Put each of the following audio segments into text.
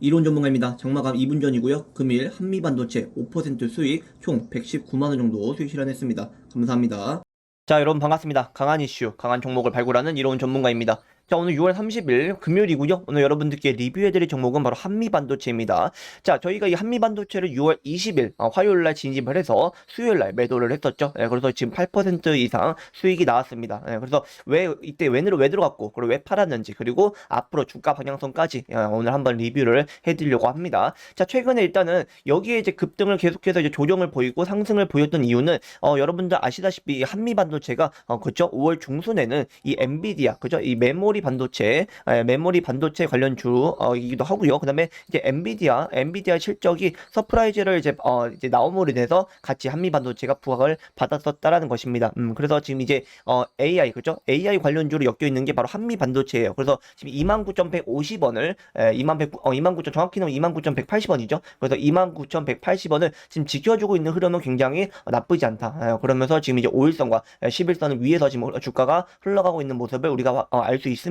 이론 전문가입니다. 장마감 2분 전이고요. 금일 한미반도체 5% 수익 총 119만원 정도 수익 실현했습니다. 감사합니다. 자, 여러분 반갑습니다. 강한 이슈, 강한 종목을 발굴하는 이로운 전문가입니다. 자, 오늘 6월 30일 금요일이고요. 오늘 여러분들께 리뷰해드릴 종목은 바로 한미반도체입니다. 자, 저희가 이 한미반도체를 6월 20일 어, 화요일 날 진입을 해서 수요일 날 매도를 했었죠. 예, 그래서 지금 8% 이상 수익이 나왔습니다. 예, 그래서 왜 이때 왜, 들어, 왜 들어갔고 그리고 왜 팔았는지 그리고 앞으로 주가 방향성까지 예, 오늘 한번 리뷰를 해드리려고 합니다. 자, 최근에 일단은 여기에 이제 급등을 계속해서 이제 조정을 보이고 상승을 보였던 이유는 어, 여러분들 아시다시피 이 한미반도체가 어, 그죠 5월 중순에는 이 엔비디아 그죠 이 메모리 반도체 에, 메모리 반도체 관련 주이기도 하고요. 그다음에 이제 엔비디아 엔비디아 실적이 서프라이즈를 이제 어, 이제 나옴으로 인해서 같이 한미 반도체가 부각을 받았었다라는 것입니다. 음, 그래서 지금 이제 어, AI 그죠 AI 관련 주로 엮여 있는 게 바로 한미 반도체예요. 그래서 지금 29,150원을 2만 100 어, 29,000 정확히는 29,180원이죠. 그래서 29,180원을 지금 지켜주고 있는 흐름은 굉장히 나쁘지 않다. 에, 그러면서 지금 이제 5일선과 11선을 위에서 지금 주가가 흘러가고 있는 모습을 우리가 어, 알수 있습니다.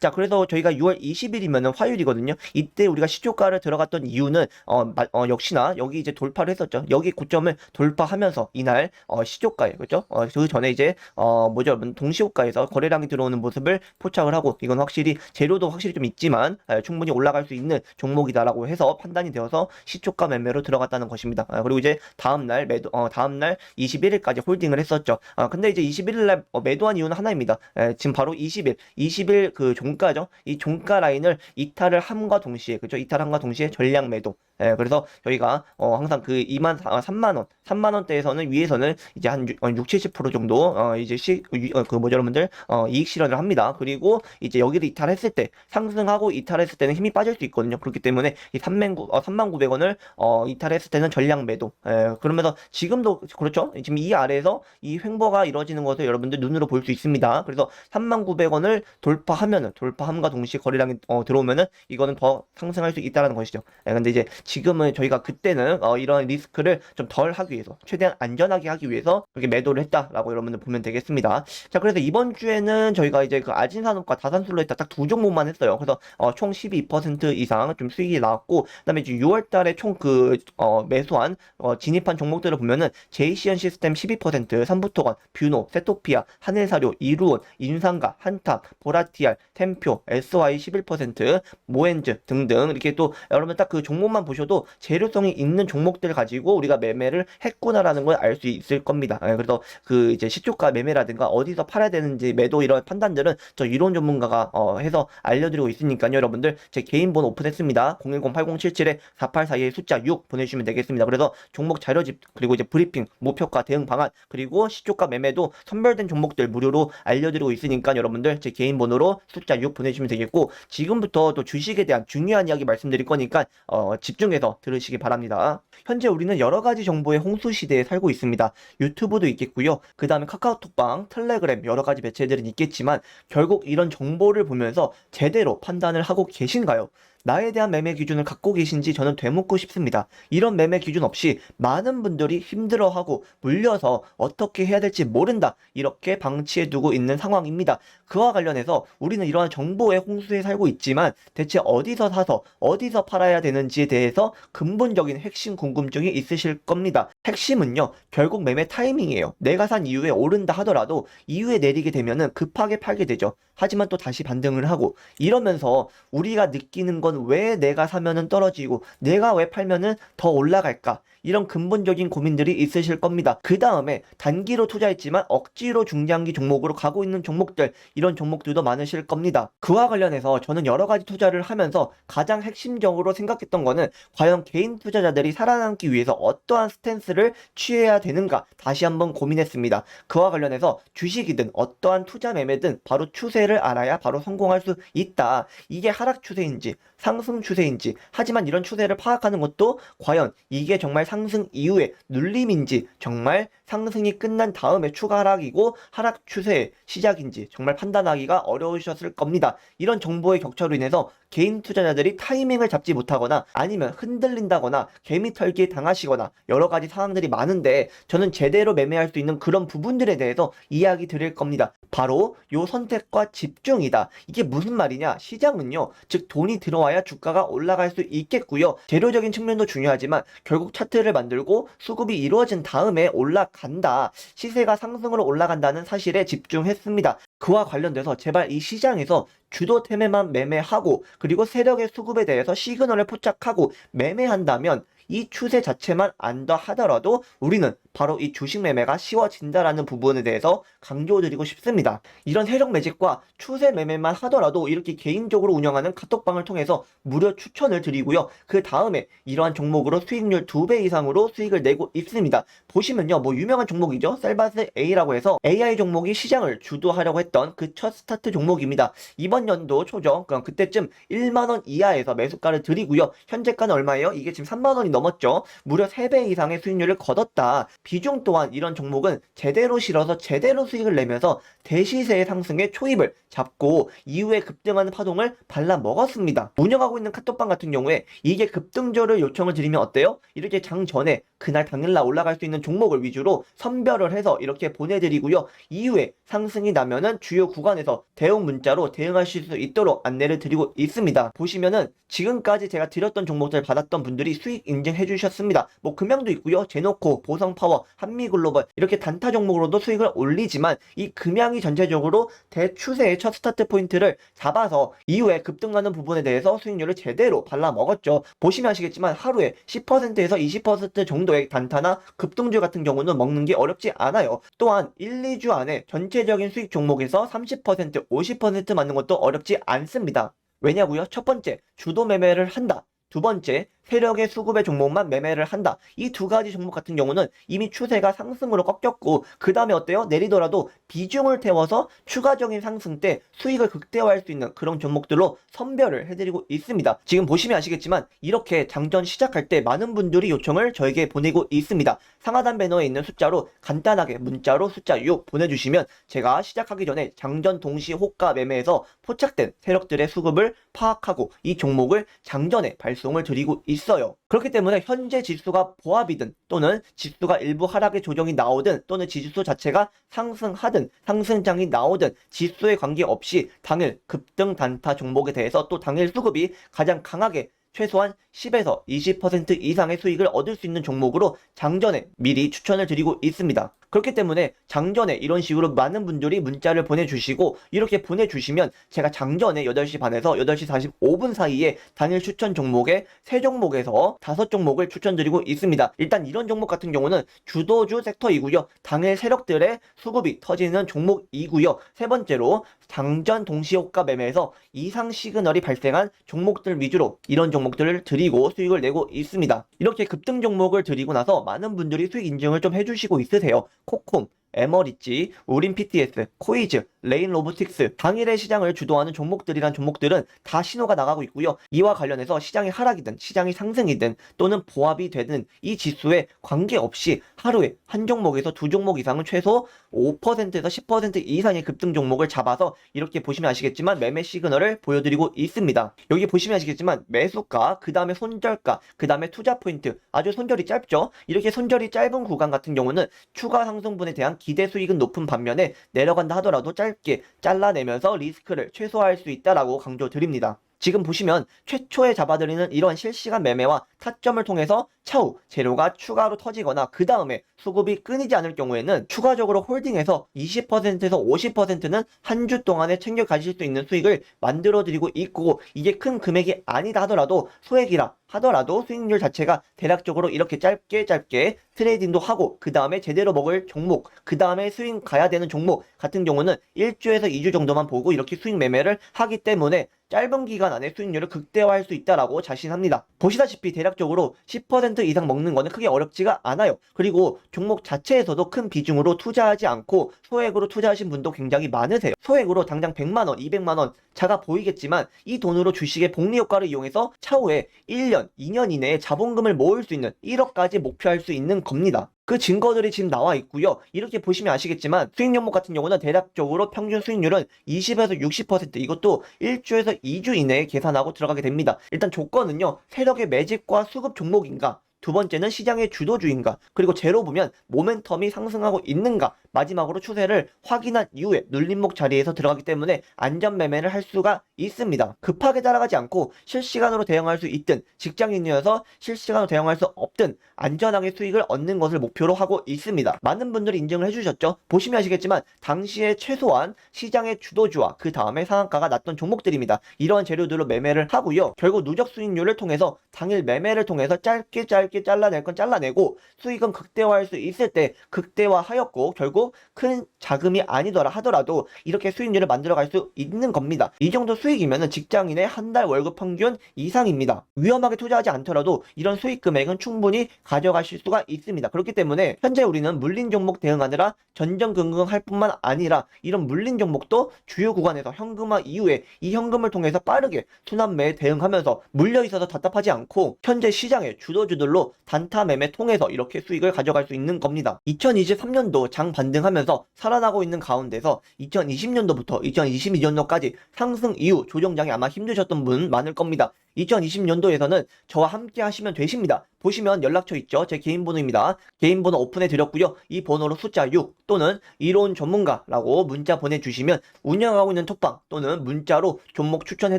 자, 그래서 저희가 6월 20일이면은 화요일이거든요. 이때 우리가 시초가를 들어갔던 이유는 어, 마- 어, 역시나 여기 이제 돌파를 했었죠. 여기 고점을 돌파하면서 이날 어, 시초가에 그죠? 어, 그 전에 이제 어, 뭐죠, 여러분 동시호가에서 거래량이 들어오는 모습을 포착을 하고 이건 확실히 재료도 확실히 좀 있지만 에, 충분히 올라갈 수 있는 종목이다라고 해서 판단이 되어서 시초가 매매로 들어갔다는 것입니다. 아, 그리고 이제 다음 날 매도 어, 다음 날 21일까지 홀딩을 했었죠. 아, 근데 이제 21일 날 어, 매도한 이유는 하나입니다. 에, 지금 바로 20일 20일 그 종가죠. 이 종가 라인을 이탈을 함과 동시에 그죠? 이탈함과 동시에 전량 매도. 예, 그래서 저희가 어, 항상 그 2만 3만 원, 3만 원대에서는 위에서는 이제 한 6, 70% 정도 어, 이제 시, 유- 어, 그 뭐죠, 여러분들 어, 이익 실현을 합니다. 그리고 이제 여기를 이탈했을 때 상승하고 이탈했을 때는 힘이 빠질 수 있거든요. 그렇기 때문에 이 3만 9 어, 3만 900원을 어, 이탈했을 때는 전량 매도. 예, 그러면서 지금도 그렇죠. 지금 이 아래에서 이 횡보가 이루어지는 것을 여러분들 눈으로 볼 수 있습니다. 그래서 3만 900원을 돌파하면은 돌파함과 동시에 거래량이 어, 들어오면은 이거는 더 상승할 수 있다라는 것이죠. 예, 근데 이제 지금은 저희가 그때는 어, 이런 리스크를 좀 덜 하기 위해서 최대한 안전하게 하기 위해서 이렇게 매도를 했다라고 여러분들 보면 되겠습니다. 자, 그래서 이번 주에는 저희가 이제 그 아진산업과 다산술로 했다 딱두 종목만 했어요. 그래서 어, 총 12% 이상 좀 수익이 나왔고 그다음에 이제 6월 달에 총그 어, 매수한 어, 진입한 종목들을 보면은 제이시언 시스템 12%, 삼부토건, 뷰노, 세토피아, 하늘사료, 이루온, 인상가, 한탑, 보라티알, 템표, SY 11%, 모엔즈 등등 이렇게 또 여러분 딱 그 종목만 보 셔도 재료성이 있는 종목들 가지고 우리가 매매를 했구나라는 걸 알 수 있을 겁니다. 예, 그래서 그 이제 시초가 매매라든가 어디서 팔아야 되는지 매도 이런 판단들은 저 이론 전문가가 어, 해서 알려드리고 있으니까요. 여러분들 제 개인 번호 오픈했습니다. 010-8077-4842의 숫자 6 보내주시면 되겠습니다. 그래서 종목 자료집 그리고 이제 브리핑, 목표가 대응 방안 그리고 시초가 매매도 선별된 종목들 무료로 알려드리고 있으니까 여러분들 제 개인 번호로 숫자 6 보내주시면 되겠고 지금부터 또 주식에 대한 중요한 이야기 말씀드릴 거니까 어, 집중 해서 들으시기 바랍니다. 현재 우리는 여러 가지 정보의 홍수 시대에 살고 있습니다. 유튜브도 있겠고요. 그 다음에 카카오톡방, 텔레그램 여러 가지 매체들은 있겠지만 결국 이런 정보를 보면서 제대로 판단을 하고 계신가요? 나에 대한 매매 기준을 갖고 계신지 저는 되묻고 싶습니다. 이런 매매 기준 없이 많은 분들이 힘들어하고 물려서 어떻게 해야 될지 모른다. 이렇게 방치해 두고 있는 상황입니다. 그와 관련해서 우리는 이러한 정보의 홍수에 살고 있지만 대체 어디서 사서 어디서 팔아야 되는지에 대해서 근본적인 핵심 궁금증이 있으실 겁니다. 핵심은요, 결국 매매 타이밍이에요. 내가 산 이후에 오른다 하더라도 이후에 내리게 되면은 급하게 팔게 되죠. 하지만 또 다시 반등을 하고 이러면서 우리가 느끼는 건왜 내가 사면은 떨어지고 내가 왜 팔면은 더 올라갈까? 이런 근본적인 고민들이 있으실 겁니다. 그 다음에 단기로 투자했지만 억지로 중장기 종목으로 가고 있는 종목들, 이런 종목들도 많으실 겁니다. 그와 관련해서 저는 여러 가지 투자를 하면서 가장 핵심적으로 생각했던 거는 과연 개인 투자자들이 살아남기 위해서 어떠한 스탠스를 취해야 되는가 다시 한번 고민했습니다. 그와 관련해서 주식이든 어떠한 투자 매매든 바로 추세를 알아야 바로 성공할 수 있다. 이게 하락 추세인지 상승 추세인지 하지만 이런 추세를 파악하는 것도 과연 이게 정말 상승 이후의 눌림인지 정말 상승이 끝난 다음에 추가 하락이고 하락 추세의 시작인지 정말 판단하기가 어려우셨을 겁니다. 이런 정보의 격차로 인해서 개인 투자자들이 타이밍을 잡지 못하거나 아니면 흔들린다거나 개미 털기에 당하시거나 여러 가지 상황들이 많은데 저는 제대로 매매할 수 있는 그런 부분들에 대해서 이야기 드릴 겁니다. 바로 요 선택과 집중이다. 이게 무슨 말이냐? 시장은요, 즉 돈이 들어와야 주가가 올라갈 수 있겠고요. 재료적인 측면도 중요하지만 결국 차트를 만들고 수급이 이루어진 다음에 올라 간다. 시세가 상승으로 올라간다는 사실에 집중했습니다. 그와 관련돼서 제발 이 시장에서 주도템에만 매매하고 그리고 세력의 수급에 대해서 시그널을 포착하고 매매한다면 이 추세 자체만 안다 하더라도 우리는 바로 이 주식 매매가 쉬워진다라는 부분에 대해서 강조드리고 싶습니다. 이런 세력 매집과 추세 매매만 하더라도 이렇게 개인적으로 운영하는 카톡방을 통해서 무료 추천을 드리고요. 그 다음에 이러한 종목으로 수익률 2배 이상으로 수익을 내고 있습니다. 보시면요. 뭐 유명한 종목이죠. 셀바스 A라고 해서 AI 종목이 시장을 주도하려고 했던 그 첫 스타트 종목입니다. 이번 연도 초죠. 그럼 그때쯤 1만원 이하에서 매수가를 드리고요. 현재가는 얼마예요? 이게 지금 3만원이 넘었죠. 무려 3배 이상의 수익률을 거뒀다. 비중 또한 이런 종목은 제대로 실어서 제대로 수익을 내면서 대시세의 상승에 초입을 잡고 이후에 급등하는 파동을 발라 먹었습니다. 운영하고 있는 카톡방 같은 경우에 이게 급등조를 요청을 드리면 어때요? 이렇게 장 전에 그날 당일날 올라갈 수 있는 종목을 위주로 선별을 해서 이렇게 보내드리고요. 이후에 상승이 나면은 주요 구간에서 대응 문자로 대응하실 수 있도록 안내를 드리고 있습니다. 보시면은 지금까지 제가 드렸던 종목들 받았던 분들이 수익 인증해 주셨습니다. 뭐 금양도 있고요. 제노코, 보성파워, 한미글로벌 이렇게 단타 종목으로도 수익을 올리지만 이 금양이 전체적으로 대추세의 첫 스타트 포인트를 잡아서 이후에 급등하는 부분에 대해서 수익률을 제대로 발라 먹었죠. 보시면 아시겠지만 하루에 10%에서 20% 정도 의 단타나 급등주 같은 경우는 먹는 게 어렵지 않아요. 또한 1, 2주 안에 전체적인 수익 종목에서 30%, 50% 맞는 것도 어렵지 않습니다. 왜냐고요? 첫 번째, 주도 매매를 한다. 두 번째, 세력의 수급의 종목만 매매를 한다. 이 두 가지 종목 같은 경우는 이미 추세가 상승으로 꺾였고 그 다음에 어때요? 내리더라도 비중을 태워서 추가적인 상승 때 수익을 극대화할 수 있는 그런 종목들로 선별을 해드리고 있습니다. 지금 보시면 아시겠지만 이렇게 장전 시작할 때 많은 분들이 요청을 저에게 보내고 있습니다. 상하단 배너에 있는 숫자로 간단하게 문자로 숫자 6 보내주시면 제가 시작하기 전에 장전 동시 호가 매매에서 포착된 세력들의 수급을 파악하고 이 종목을 장전에 발송을 드리고 있 어요. 그렇기 때문에 현재 지수가 보합이든 또는 지수가 일부 하락의 조정이 나오든 또는 지수 자체가 상승하든 상승장이 나오든 지수에 관계없이 당일 급등 단타 종목에 대해서 또 당일 수급이 가장 강하게 최소한 10에서 20% 이상의 수익을 얻을 수 있는 종목으로 장전에 미리 추천을 드리고 있습니다. 그렇기 때문에 장전에 이런 식으로 많은 분들이 문자를 보내주시고 이렇게 보내주시면 제가 장전에 8시 반에서 8시 45분 사이에 당일 추천 종목에 3종목에서 5종목을 추천드리고 있습니다. 일단 이런 종목 같은 경우는 주도주 섹터이고요. 당일 세력들의 수급이 터지는 종목이고요. 세 번째로 장전 동시효과 매매에서 이상 시그널이 발생한 종목들 위주로 이런 종목들을 드리고 수익을 내고 있습니다. 이렇게 급등 종목을 드리고 나서 많은 분들이 수익 인증을 좀 해주시고 있으세요. 코콤, 에머리지, 우린 PTS, 코이즈, 레인 로보틱스, 당일의 시장을 주도하는 종목들이란 종목들은 다 신호가 나가고 있고요. 이와 관련해서 시장이 하락이든 시장이 상승이든 또는 보합이 되든 이 지수에 관계없이 하루에 한 종목에서 두 종목 이상은 최소 5%에서 10% 이상의 급등 종목을 잡아서 이렇게 보시면 아시겠지만 매매 시그널을 보여드리고 있습니다. 여기 보시면 아시겠지만 매수가, 그 다음에 손절가, 그 다음에 투자 포인트 아주 손절이 짧죠. 이렇게 손절이 짧은 구간 같은 경우는 추가 상승분에 대한 기대 수익은 높은 반면에 내려간다 하더라도 짧게 잘라내면서 리스크를 최소화할 수 있다라고 강조드립니다. 지금 보시면 최초에 잡아드리는 이런 실시간 매매와 타점을 통해서 차후 재료가 추가로 터지거나 그 다음에 수급이 끊이지 않을 경우에는 추가적으로 홀딩해서 20%에서 50%는 한 주 동안에 챙겨 가실 수 있는 수익을 만들어 드리고 있고 이게 큰 금액이 아니다 하더라도 소액이라 하더라도 수익률 자체가 대략적으로 이렇게 짧게 짧게 트레이딩도 하고 그 다음에 제대로 먹을 종목 그 다음에 수익 가야 되는 종목 같은 경우는 1주에서 2주 정도만 보고 이렇게 수익 매매를 하기 때문에 짧은 기간 안에 수익률을 극대화할 수 있다라고 자신합니다. 보시다시피 대략적으로 10% 이상 먹는 거는 크게 어렵지가 않아요. 그리고 종목 자체에서도 큰 비중으로 투자하지 않고 소액으로 투자하신 분도 굉장히 많으세요. 소액으로 당장 100만 원, 200만 원 작아 보이겠지만 이 돈으로 주식의 복리 효과를 이용해서 차후에 1년, 2년 이내에 자본금을 모을 수 있는 1억까지 목표할 수 있는 겁니다. 그 증거들이 지금 나와 있고요. 이렇게 보시면 아시겠지만 수익 종목 같은 경우는 대략적으로 평균 수익률은 20에서 60% 이것도 1주에서 2주 이내에 계산하고 들어가게 됩니다. 일단 조건은요. 세력의 매집과 수급 종목인가 두 번째는 시장의 주도주의인가 그리고 제로 보면 모멘텀이 상승하고 있는가 마지막으로 추세를 확인한 이후에 눌림목 자리에서 들어가기 때문에 안전 매매를 할 수가 있습니다. 급하게 따라가지 않고 실시간으로 대응할 수 있든 직장인이어서 실시간으로 대응할 수 없든 안전하게 수익을 얻는 것을 목표로 하고 있습니다. 많은 분들이 인증을 해주셨죠. 보시면 아시겠지만 당시에 최소한 시장의 주도주와 그 다음에 상한가가 났던 종목들입니다. 이러한 재료들로 매매를 하고요. 결국 누적 수익률을 통해서 당일 매매를 통해서 짧게 짧게 잘라낼 건 잘라내고 수익은 극대화할 수 있을 때 극대화하였고 결국 큰 자금이 아니더라 하더라도 이렇게 수익률을 만들어갈 수 있는 겁니다. 이 정도 수익이면 직장인의 한 달 월급 평균 이상입니다. 위험하게 투자하지 않더라도 이런 수익 금액은 충분히 가져가실 수가 있습니다. 그렇기 때문에 현재 우리는 물린 종목 대응하느라 전전긍긍할 뿐만 아니라 이런 물린 종목도 주요 구간에서 현금화 이후에 이 현금을 통해서 빠르게 순환매에 대응하면서 물려 있어서 답답하지 않고 현재 시장의 주도주들로 단타 매매 통해서 이렇게 수익을 가져갈 수 있는 겁니다. 2023년도 장 반등하면서 살아나고 있는 가운데서 2020년도부터 2022년도까지 상승 이후 조정장이 아마 힘드셨던 분 많을 겁니다. 2020년도에서는 저와 함께 하시면 되십니다. 보시면 연락처 있죠? 제 개인 번호입니다. 개인 번호 오픈해 드렸고요. 이 번호로 숫자 6 또는 이론 전문가라고 문자 보내주시면 운영하고 있는 톡방 또는 문자로 종목 추천해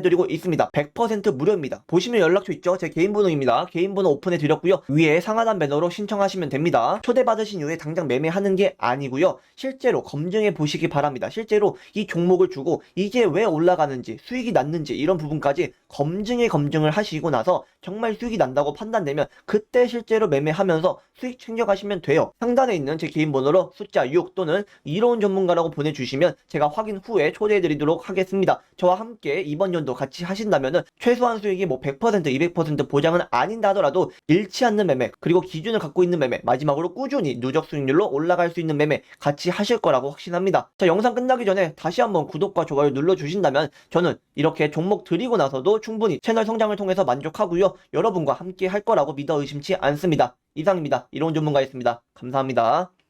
드리고 있습니다. 100% 무료입니다. 보시면 연락처 있죠? 제 개인 번호입니다. 개인 번호 오픈해 드렸고요. 위에 상하단 배너로 신청하시면 됩니다. 초대받으신 이후에 당장 매매하는 게 아니고요. 실제로 검증해 보시기 바랍니다. 실제로 이 종목을 주고 이게 왜 올라가는지 수익이 났는지 이런 부분까지 검증에 검증을 하시고 나서 정말 수익이 난다고 판단되면 그때 실제로 매매하면서 수익 챙겨가시면 돼요. 상단에 있는 제 개인 번호로 숫자 6 또는 이로운 전문가라고 보내주시면 제가 확인 후에 초대해드리도록 하겠습니다. 저와 함께 이번 연도 같이 하신다면은 최소한 수익이 뭐 100% 200% 보장은 아닌다 하더라도 잃지 않는 매매 그리고 기준을 갖고 있는 매매 마지막으로 꾸준히 누적 수익률로 올라갈 수 있는 매매 같이 하실 거라고 확신합니다. 자 영상 끝나기 전에 다시 한번 구독과 좋아요 눌러주신다면 저는 이렇게 종목 드리고 나서도 충분히 채널 성장을 통해서 만족하고요. 여러분과 함께 할 거라고 믿어 의심치 않습니다. 이상입니다. 이론 전문가였습니다. 감사합니다.